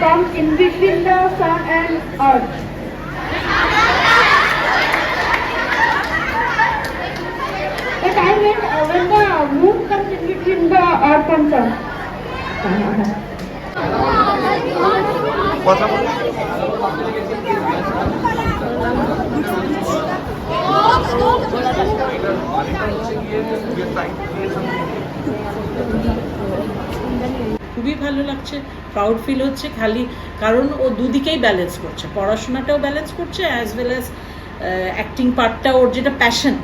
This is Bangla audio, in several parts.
comes in between the sun and earth. The time when, uh, when the moon comes in between the earth and sun. কথা বলো খুবই ভালো লাগছে প্রাউড ফিল হচ্ছে খালি, কারণ ও দুদিকেই ব্যালেন্স করছে। পড়াশোনাটাও ব্যালেন্স করছে অ্যাজ ওয়েল অ্যাজ অ্যাক্টিং পার্টটা ওর যেটা প্যাশন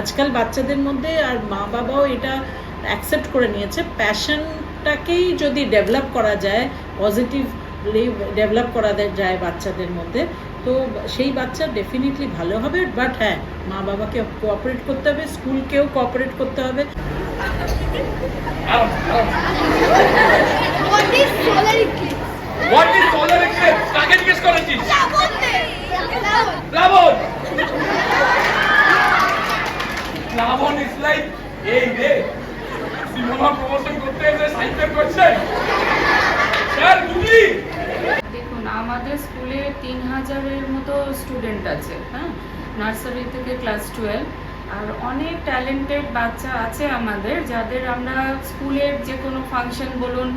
আজকাল বাচ্চাদের মধ্যে আর মা বাবাও এটা অ্যাকসেপ্ট করে নিয়েছে। প্যাশনটাকেই যদি ডেভেলপ করা যায় পজিটিভলি ডেভেলপ করা যায় বাচ্চাদের মধ্যে। তো সেই বাচ্চা ডেফিনেটলি ভালো হবে বাট হ্যাঁ মা বাবাকে কোঅপারেট করতে হবে স্কুলকেও কোঅপারেট করতে হবে। What is solar eclipse? What is solar eclipse কাকে জিজ্ঞেস করেছিস? প্লাবন প্লাবন ইজ লাইক এই রে সিনেমা প্রমোশন করতে এসে গুগলি দেখুন আমাদের স্কুলে তিন হাজারের মতো স্টুডেন্ট আছে হ্যাঁ? নার্সারি থেকে ক্লাস টুয়েলভ আর অনেক ট্যালেন্টেড বাচ্চা আছে আমাদের, যাদের আমরা স্কুলের যে কোনো ফাংশন বলুন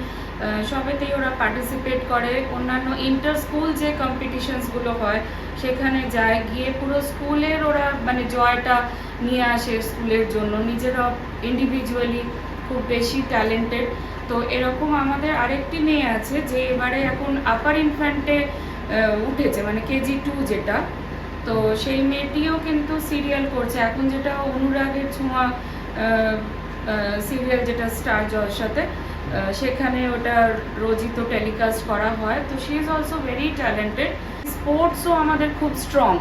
সবেতেই ওরা পার্টিসিপেট করে। অন্যান্য ইন্টার স্কুল যে কম্পিটিশনসগুলো হয়, সেখানে যায়, গিয়ে পুরো স্কুলের ওরা মানে জয়টা নিয়ে আসে স্কুলের জন্য নিজেরা ইন্ডিভিজুয়ালি খুব বেশি ট্যালেন্টেড তো এরকম আমাদের আরেকটি মেয়ে আছে যে এবারে এখন আপার ইনফ্যান্টে উঠেছে মানে কেজি টু যেটা। তো সেই মেয়েটিও কিন্তু সিরিয়াল করছে। এখন যেটা অনুরাগের ছোঁয়া সিরিয়াল যেটা স্টার জলসাতে সেখানে ওটা রোজই তো টেলিকাস্ট করা হয়। তো she is also very talented স্পোর্টসও আমাদের খুব স্ট্রং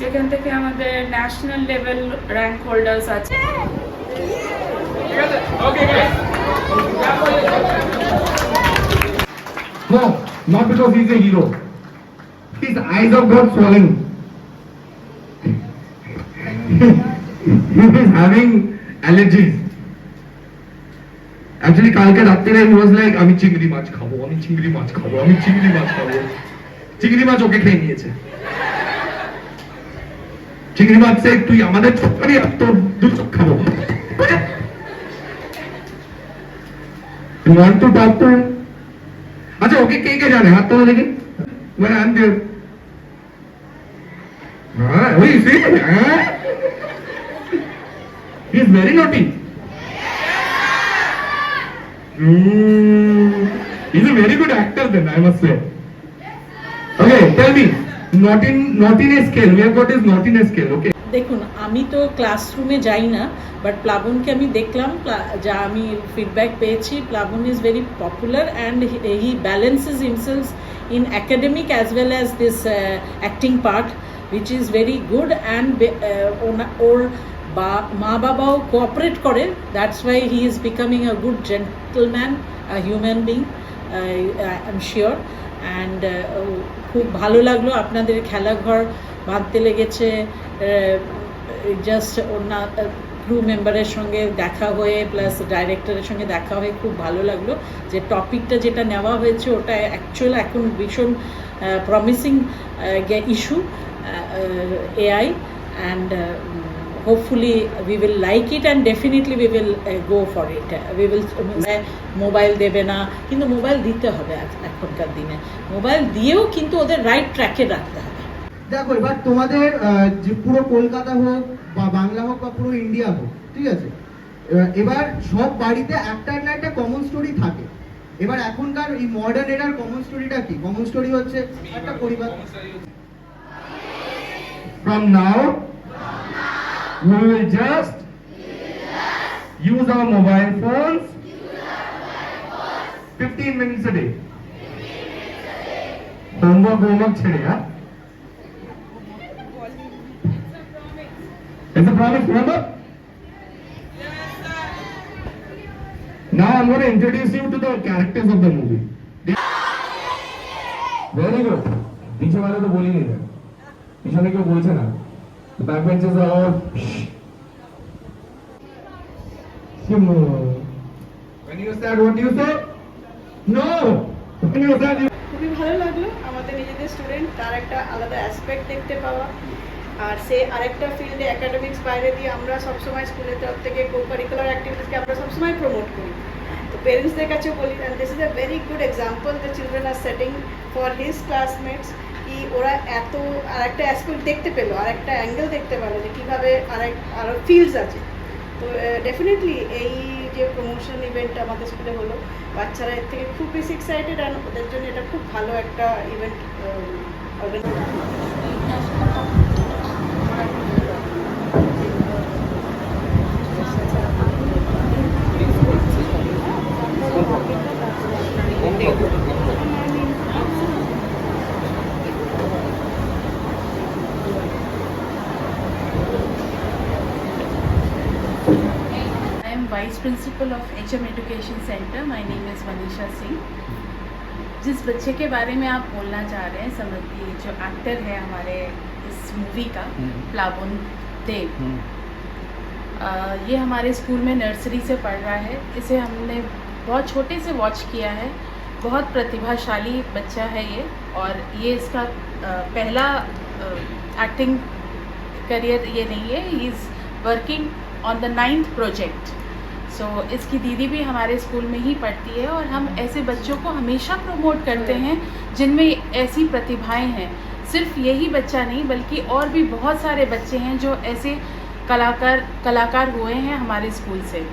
যেখান থেকে আমাদের ন্যাশনাল লেভেল র্যাঙ্ক হোল্ডার্স আছে ঠিক আছে okay guys No, not because he's a hero. His eyes have got swollen. he is having allergies. Actually, কালকে রাত্রে he was like আমি চিংড়ি মাছ খাব আমি চিংড়ি মাছ খাব আমি চিংড়ি মাছ খাব চিংড়ি মাছ ওকে খেয়ে নিয়েছে চিংড়ি মাছ তুই আমাদের আর তোর দু চোখ খাব टू टॉप टू अच्छा ओके कहीं के जा रहे हाथ तो देखे। मेरा aunt is very naughty is a very good actor then I must say okay tell me not in not in a scale we got is not in a scale okay দেখুন, আমি তো ক্লাসরুমে যাই না বাট প্লাবনকে আমি দেখলাম যা আমি ফিডব্যাক পেয়েছি, Plabon is very popular and he balances himself in academic as well as this acting part which is very good and ওর বা মা বাবাও কোঅপারেট করে that's why he is becoming a good gentleman human being I am sure and খুব ভালো লাগল আপনাদের খেলাঘর বাঁধতে লেগেছে জাস্ট অন্য ক্রু মেম্বারের সঙ্গে দেখা হয়ে প্লাস ডাইরেক্টরের সঙ্গে দেখা হয়ে খুব ভালো লাগল। যে টপিকটা যেটা নেওয়া হয়েছে, ওটা অ্যাকচুয়াল এখন ভীষণ promising issue AI and hopefully we will like it and definitely we will go for it we will mobile দেবে না, কিন্তু মোবাইল দিতে হবে এখনকার দিনে। মোবাইল দিয়েও কিন্তু ওদের রাইট ট্র্যাকে রাখতে হবে। দেখো, এবার তোমাদের যে পুরো কলকাতা হোক বা বাংলা হোক বা পুরো ইন্ডিয়া হোক, ঠিক আছে? এবার- সব বাড়িতে একটা না একটা কমন স্টোরি থাকে। এবার এখনকার এই মডার্ন এরার কমন স্টোরিটা কি? কমন স্টোরি হচ্ছে একটা পরিবার। From now, we will just use our mobile phones 15 minutes a day homework homework ছেড়ে হ্যাঁ Is the promise remember? Yes, now I'm going to introduce you to the characters of the movie. They Very good. পিছনে মানে তো বলিনি না পিছনে কেউ বলছে না ব্যাক বেঞ্চেস আর Simu. When you said what you said? No. When you said you... খুবই ভালো লাগল আমাদের নিজেদের স্টুডেন্ট তার একটা আলাদা অ্যাসপেক্ট দেখতে পাওয়া আর সে আরেকটা ফিল্ডে একাডেমিক্স বাইরে দিয়ে আমরা সবসময় স্কুলের তরফ থেকে কো কারিকুলার অ্যাক্টিভিটিসকে আমরা সবসময় প্রমোট করি। তো পেরেন্টসদের কাছে বলি and this is a very good example the children are setting for his classmates কি ওরা এত আর একটা অ্যাসপেক্ট দেখতে পেল আর একটা অ্যাঙ্গেল দেখতে পেল যে কীভাবে আরেক আরও ফিল্ডস আছে। তো ডেফিনেটলি এই যে প্রমোশন ইভেন্ট আমাদের স্কুলে হলো, বাচ্চারা এর থেকে খুব বেশি এক্সাইটেড আর ওদের জন্য এটা খুব ভালো একটা event organise I principal of Principal of HM Education Center. My name is Manisha Singh. जिस बच्चे के बारे में आप बोलना चाह रहे हैं समझिए जो एक्टर है हमारे इस मूवी का प्लाबुन देव अ, ये हमारे स्कूल में नर्सरी से पढ़ रहा है। इसे हमने बहुत छोटे से वॉच किया है। बहुत प्रतिभाशाली बच्चा है ये। और ये इसका पहला एक्टिंग करियर ये नहीं है। He is working on the ninth project so so, इसकी दीदी भी हमारे स्कूल में ही पढ़ती है और हम ऐसे बच्चों को हमेशा प्रमोट करते हैं जिनमें ऐसी प्रतिभाएँ हैं। सिर्फ़ यही बच्चा नहीं बल्कि और भी बहुत सारे बच्चे हैं जो ऐसे कलाकार कलाकार हुए हैं हमारे स्कूल से।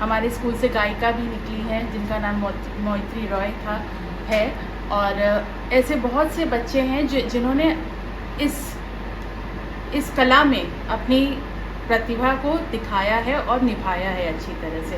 हमारे स्कूल से गायिका भी निकली हैं जिनका नाम मोहित्री रॉय था है। और ऐसे बहुत से बच्चे हैं जो जिन्होंने इस इस कला में अपनी प्रतिभा को दिखाया है और निभाया है अच्छी तरह से।